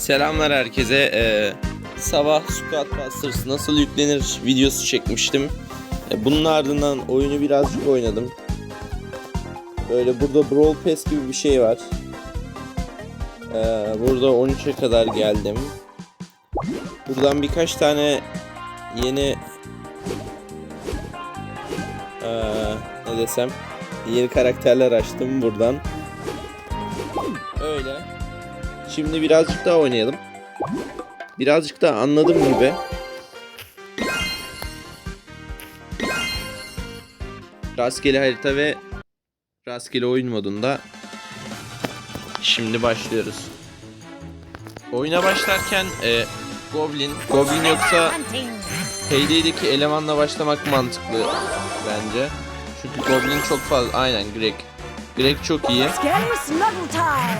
Selamlar herkese. Ee, sabah Squad Busters nasıl yüklenir videosu çekmiştim. Ee, bunun ardından oyunu birazcık oynadım. Böyle burada Brawl Pass gibi bir şey var. Ee, burada 13'e kadar geldim. Buradan birkaç tane yeni ee, ne desem yeni karakterler açtım buradan. Öyle. Şimdi birazcık daha oynayalım. Birazcık daha anladım gibi. Rastgele harita ve rastgele oyun modunda. Şimdi başlıyoruz. Oyuna başlarken e, Goblin, Goblin yoksa Payday'deki elemanla başlamak mantıklı bence. Çünkü Goblin çok fazla, aynen Greg. Greg çok iyi.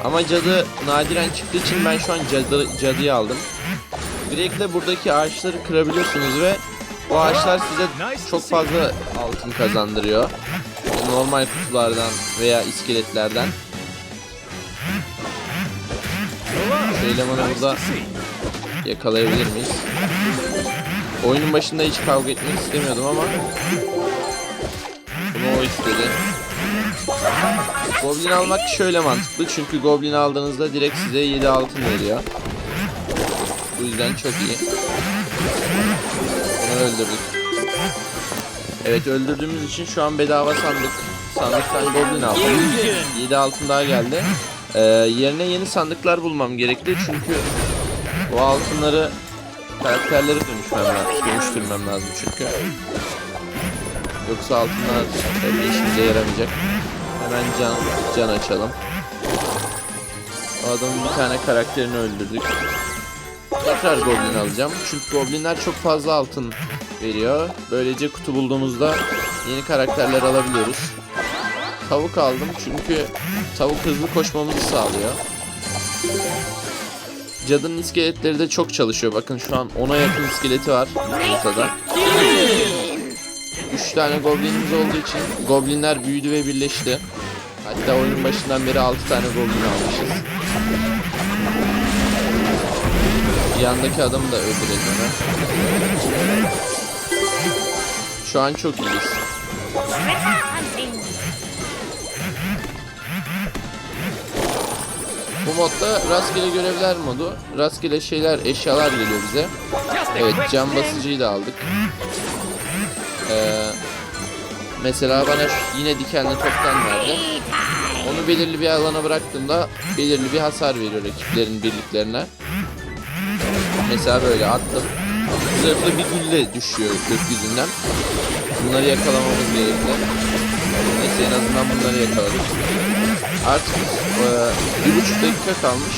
Ama cadı nadiren çıktığı için ben şu an cadı, cadıyı aldım. Greg'le buradaki ağaçları kırabiliyorsunuz ve bu ağaçlar size çok fazla altın kazandırıyor. Normal kutulardan veya iskeletlerden. Şu elemanı burada yakalayabilir miyiz? Oyunun başında hiç kavga etmek istemiyordum ama bunu o istedi. Goblin almak şöyle mantıklı çünkü Goblin aldığınızda direkt size 7 altın veriyor. Bu yüzden çok iyi. Bunu öldürdük. Evet öldürdüğümüz için şu an bedava sandık. Sandıktan Goblin aldım. 7 altın daha geldi. Ee, yerine yeni sandıklar bulmam gerekli çünkü bu altınları karakterlere dönüşmem lazım, dönüştürmem lazım çünkü. Yoksa altınlar bir işimize yaramayacak. Hemen can, can açalım. O adamın bir tane karakterini öldürdük. Tekrar goblin alacağım. Çünkü goblinler çok fazla altın veriyor. Böylece kutu bulduğumuzda yeni karakterler alabiliyoruz. Tavuk aldım çünkü tavuk hızlı koşmamızı sağlıyor. Cadının iskeletleri de çok çalışıyor. Bakın şu an 10'a yakın iskeleti var ortada. 3 tane goblinimiz olduğu için goblinler büyüdü ve birleşti. Hatta oyunun başından beri 6 tane goblin almışız. Yandaki adamı da öldürelim. Şu an çok iyiyiz. Bu modda rastgele görevler modu. Rastgele şeyler, eşyalar geliyor bize. Evet, cam basıcıyı da aldık. Ee, mesela bana yine dikenli toptan verdi. Onu belirli bir alana bıraktığımda belirli bir hasar veriyor rakiplerin birliklerine. Mesela böyle attım. Zırhlı bir gülle düşüyor gökyüzünden. Bunları yakalamamız gerekli. Neyse en azından bunları yakaladık. Artık e, bir buçuk dakika kalmış.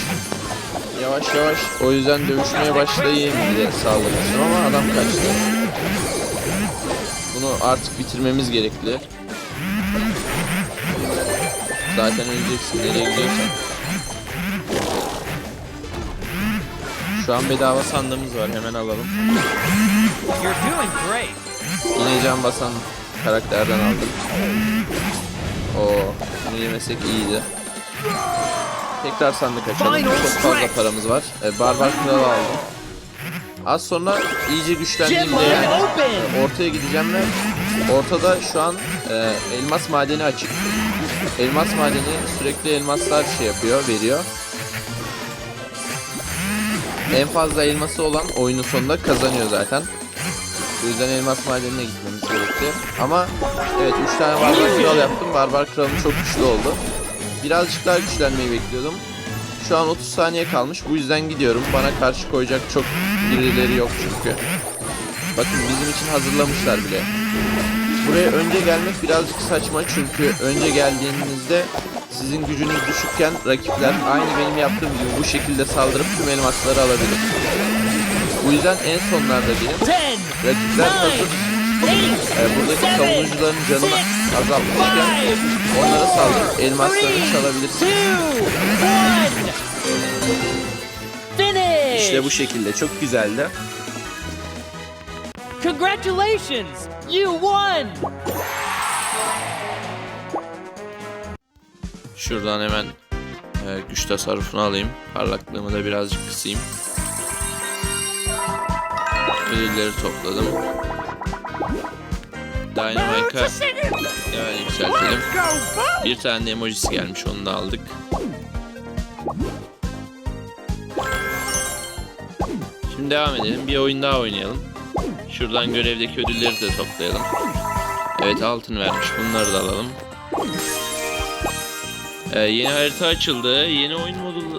Yavaş yavaş o yüzden dövüşmeye başlayayım diye sağlamıştım ama adam kaçtı. Artık bitirmemiz gerekli. Zaten öleceksin nereye gidiyorsan. Şu an bedava sandığımız var hemen alalım. Yine can basan karakterden aldım. Oo, bunu yemesek iyiydi. Tekrar sandık açalım. Çok fazla paramız var. Ee, Barbar Kralı aldım. Az sonra iyice güçlendiğimde yani ortaya gideceğim ve ortada şu an e, elmas madeni açık. Elmas madeni sürekli elmaslar şey yapıyor, veriyor. En fazla elması olan oyunun sonunda kazanıyor zaten. Bu yüzden elmas madenine gitmemiz gerekti. Ama evet 3 tane barbar kral yaptım. Barbar kralım çok güçlü oldu. Birazcık daha güçlenmeyi bekliyordum. Şu an 30 saniye kalmış. Bu yüzden gidiyorum. Bana karşı koyacak çok birileri yok çünkü. Bakın bizim için hazırlamışlar bile. Buraya önce gelmek birazcık saçma çünkü önce geldiğinizde sizin gücünüz düşükken rakipler aynı benim yaptığım gibi bu şekilde saldırıp tüm elmasları alabilir. Bu yüzden en sonlarda gelin. Rakipler hazır. Ee, buradaki savunucuların canını azaltmışken onlara saldırıp elmaslarını. Finish. İşte bu şekilde çok güzeldi. Congratulations, you won. Şuradan hemen Ee, güç tasarrufunu alayım. Parlaklığımı da birazcık kısayım. Ödülleri topladım. Dynamite'a level yükseltelim. Bir tane emojisi gelmiş onu da aldık. Şimdi devam edelim. Bir oyun daha oynayalım. Şuradan görevdeki ödülleri de toplayalım. Evet altın vermiş. Bunları da alalım. Ee, yeni harita açıldı. Yeni oyun modu,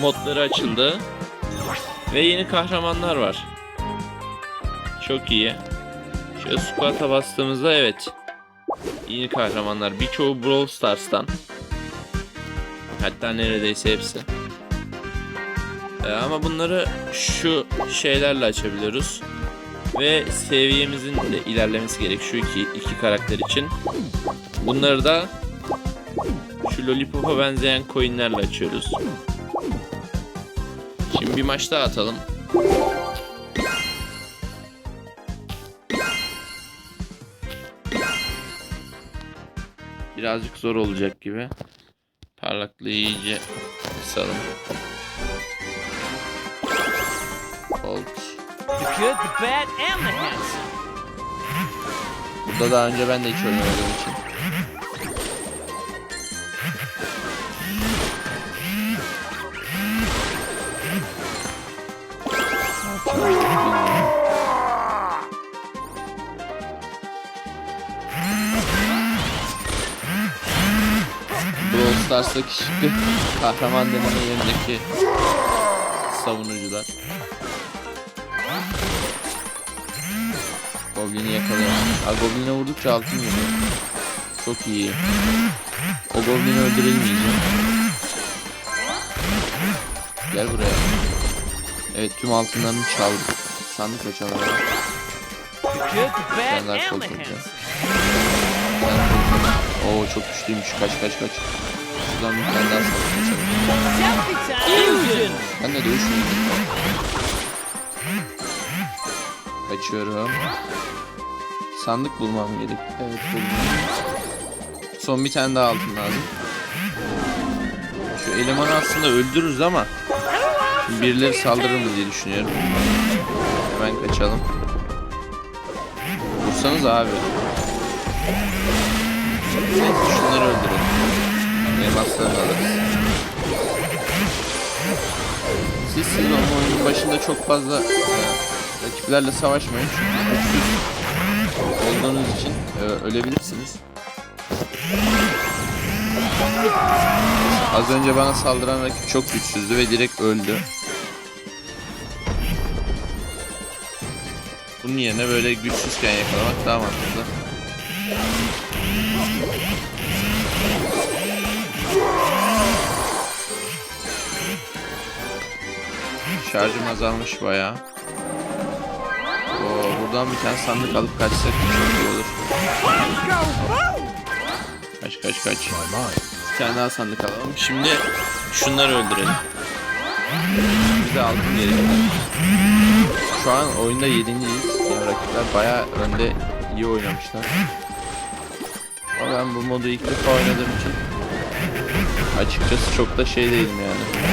modları açıldı. Ve yeni kahramanlar var. Çok iyi. Şöyle squat'a bastığımızda evet. Yeni kahramanlar. Birçoğu Brawl Stars'tan. Hatta neredeyse hepsi. Ee, ama bunları şu şeylerle açabiliyoruz. Ve seviyemizin de ilerlemesi gerek şu iki, iki karakter için. Bunları da şu Lollipop'a benzeyen coinlerle açıyoruz. Şimdi bir maç daha atalım. Birazcık zor olacak gibi. Parlaklığı iyice kısalım. Bolt. Burada daha önce ben de hiç oynamadığım için. Stars'taki şıkkı kahraman deneme yerindeki savunucular. Goblin'i yakalayalım. Ha Goblin'e vurdukça altın geliyor. Çok iyi. O Goblin'i öldürelim iyice. Gel buraya. Evet tüm altınlarını çaldık. Sandık the korkunç ya. handsome. Oo çok güçlüymüş. Kaç kaç kaç. Şuradan bir tane daha. Fusion. Ben de dövüşmeyeyim. Kaçıyorum. Sandık bulmam gerek. Evet buldum. Son bir tane daha altın lazım. Şu elemanı aslında öldürürüz ama birileri saldırır mı diye düşünüyorum. Hemen kaçalım. Vursanız abi. Evet, şunları öldürelim. Elmaslarını alırız. Siz siz oyunun başında çok fazla e, rakiplerle savaşmayın çünkü güçsüz olduğunuz için e, ölebilirsiniz. Az önce bana saldıran rakip çok güçsüzdü ve direkt öldü. Bunun yerine böyle güçsüzken yakalamak daha mantıklı. Şarjım azalmış bayağı. Oo, buradan bir tane sandık alıp kaçsak çok iyi olur. Kaç kaç kaç. Bir tane daha sandık alalım. Şimdi şunları öldürelim. Bize altın gerekiyor. Şu an oyunda yedinciyiz. Yani rakipler bayağı önde iyi oynamışlar. Ama ben bu modu ilk defa oynadığım için açıkçası çok da şey değilim yani.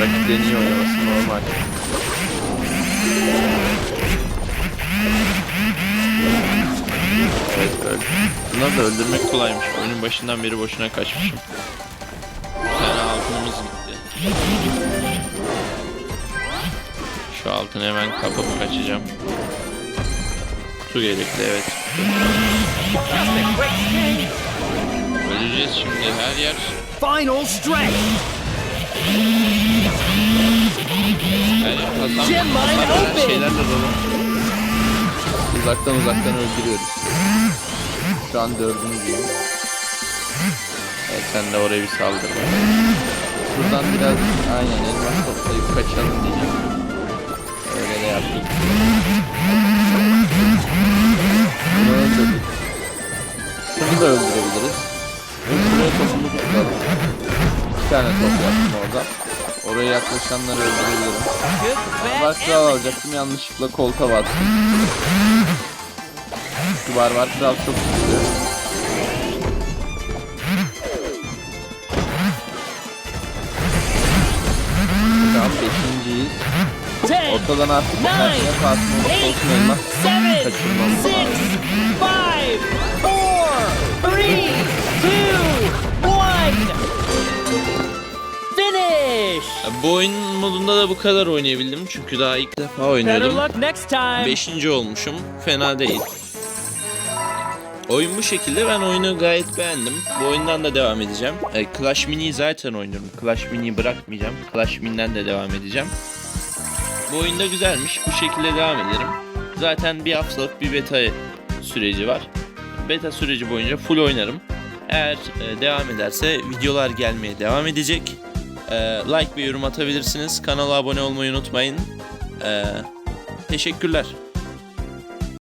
Rakiplerin iyi oynaması normal. Evet öyle. Bunları da öldürmek kolaymış. Oyunun başından beri boşuna kaçmışım. Bir tane altınımız gitti. Şu altını hemen kapıp kaçacağım. Su gerekli evet. Öleceğiz şimdi her yer. Final strength. Her yer kazan. Gem mine hasar veren open. şeylerle dolu. Uzaktan uzaktan öldürüyoruz. Şu an dördüncüyüm. Evet sen de oraya bir saldır. Şuradan biraz aynen elmas toplayıp kaçalım diyeceğim. Öyle de yaptık. Bunu öldürdük. Şunu da öldürebiliriz. Şuraya topumuzu tutalım. İki tane top yaptım orada. Oraya yaklaşanları öldürebilirim. Barkral alacaktım yanlışlıkla kolta bastım. Şu barbar kral çok güçlü. Tamam beşinciyiz. Ortadan artık enerjiye kalkmamız olsun elmas. Kaçırmamız lazım. 5, 4, 3, 2, Bu oyun modunda da bu kadar oynayabildim çünkü daha ilk defa oynuyordum. Beşinci olmuşum. Fena değil. Oyun bu şekilde. Ben oyunu gayet beğendim. Bu oyundan da devam edeceğim. E, Clash Mini'yi zaten oynuyorum. Clash Mini'yi bırakmayacağım. Clash Mini'den de devam edeceğim. Bu oyun da güzelmiş. Bu şekilde devam ederim. Zaten bir haftalık bir beta süreci var. Beta süreci boyunca full oynarım. Eğer e, devam ederse videolar gelmeye devam edecek. E, like ve yorum atabilirsiniz. Kanala abone olmayı unutmayın. E, teşekkürler.